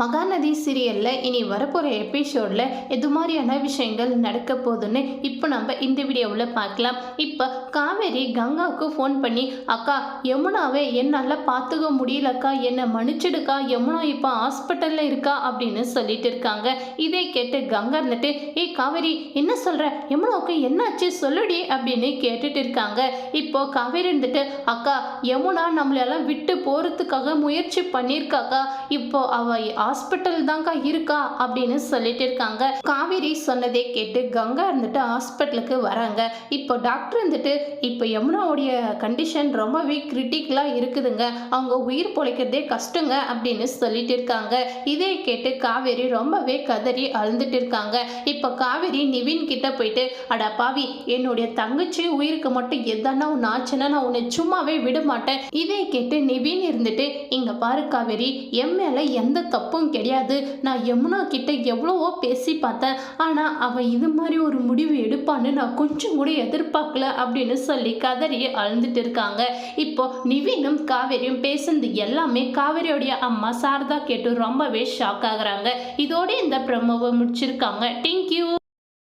மகாநதி சீரியலில் இனி வரப்போகிற எபிசோடில் எது மாதிரியான விஷயங்கள் நடக்க போகுதுன்னு இப்போ நம்ம இந்த வீடியோவில் பார்க்கலாம். இப்போ காவேரி கங்காவுக்கு ஃபோன் பண்ணி அக்கா யமுனாவை என்னால் பார்த்துக்க முடியலக்கா என்னை மன்னிச்சிடுக்கா யமுனா இப்போ ஹாஸ்பிட்டலில் இருக்கா? அப்படின்னு சொல்லிட்டு இருக்காங்க. இதை கேட்டு கங்கா இருந்துட்டு ஏய் காவேரி என்ன சொல்கிற யமுனாவுக்கு என்னாச்சு? சொல்லுடி அப்படின்னு கேட்டுட்டு இருக்காங்க. இப்போ காவேரி இருந்துட்டு அக்கா யமுனா நம்மளெல்லாம் விட்டு போகிறதுக்காக முயற்சி பண்ணியிருக்காக்கா. இப்போ அவ ஹாஸ்பிட்டல் தான்க்கா இருக்கா அப்படின்னு சொல்லிட்டு இருக்காங்க. காவேரி சொன்னதே கேட்டு கங்கா இருந்துட்டு ஹாஸ்பிட்டலுக்கு வராங்க. இப்போ டாக்டர் வந்துட்டு இப்போ யமுனாவுடைய கண்டிஷன் ரொம்பவே கிரிட்டிக்கலாக இருக்குதுங்க. அவங்க உயிர் பொழைக்கிறதே கஷ்டங்க அப்படின்னு சொல்லிட்டு இருக்காங்க. இதை கேட்டு காவேரி ரொம்பவே கதறி அழுந்துட்டு இருக்காங்க. இப்போ காவேரி நிவின் கிட்ட போயிட்டு அட பாவி என்னுடைய தங்கச்சி உயிருக்கு மட்டும் எதனா ஒன்று ஆச்சுன்னா நான் உன்னை சும்மாவே விட மாட்டேன். இதே கேட்டு நிவின் இருந்துட்டு இங்க பாரு காவேரி என் மேல எந்த தப்பும் கிடையாது. நான் யமுனா கிட்ட எவ்வளவோ பேசி பார்த்தேன். ஆனா அவன் இது மாதிரி ஒரு முடிவு எடுப்பான்னு நான் கொஞ்சம் கூட எதிர்பார்க்கல அப்படின்னு சொல்லி கதறி அழுந்துட்டு இருக்காங்க. இப்போ நிவினும் காவேரியும் பேசுனது எல்லாமே காவேரியோடைய அம்மா சாரதா கேட்டு ரொம்பவே ஷாக் ஆகுறாங்க. இதோட இந்த ப்ரமோவை முடிச்சிருக்காங்க. தேங்க்யூ